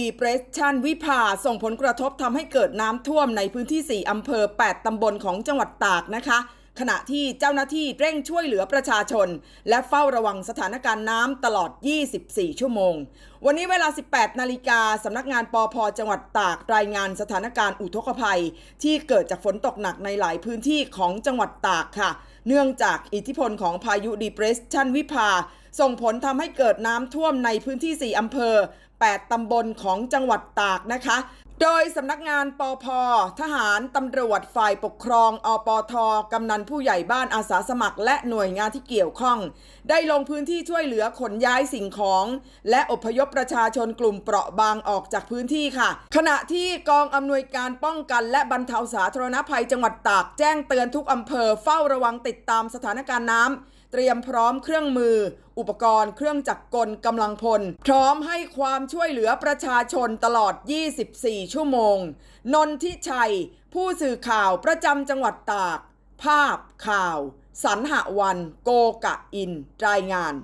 Depression วิภาส่งผลกระทบทำให้เกิดน้ำท่วมในพื้นที่ 4 อำเภอ 8 ตำบลของจังหวัดตากนะคะ ขณะที่เจ้าหน้าที่เร่งช่วยเหลือประชาชน และเฝ้าระวังสถานการณ์น้ำตลอด 24 ชั่วโมง วันนี้เวลา 18 นาฬิกาสำนักงานปอพจังหวัดตากรายงานสถานการณ์อุทกภัย ที่เกิดจากฝนตกหนักในหลายพื้นที่ของจังหวัดตากค่ะ เนื่องจากอิทธิพลของพายุ Depression วิภาส่งผลทำให้เกิดน้ำท่วมในพื้นที่ 4 อำเภอ 8 ตำบลของจังหวัดตากนะคะ โดยสำนักงานปอพทหารตำรวจฝ่ายปกครองอปทกำนันผู้ใหญ่บ้านอาสาสมัคร และหน่วยงานที่เกี่ยวข้อง ได้ลงพื้นที่ช่วยเหลือขนย้ายสิ่งของ และอพยพประชาชนกลุ่มเปราะบางออกจากพื้นที่ค่ะ ขณะที่กองอำนวยการป้องกัน และบรรเทาสาธารณภัยจังหวัดตากแจ้งเตือนทุกอำเภอเฝ้าระวังติดตามสถานการณ์น้ำเตรียมพร้อมเครื่องมือ อุปกรณ์เครื่องจักรกลกำลังพล พร้อมให้ความช่วยเหลือประชาชนตลอด 24 ชั่วโมง นนทิชัย ผู้สื่อข่าวประจำจังหวัดตาก ภาพข่าว สรรหวัน โกกะอิน รายงาน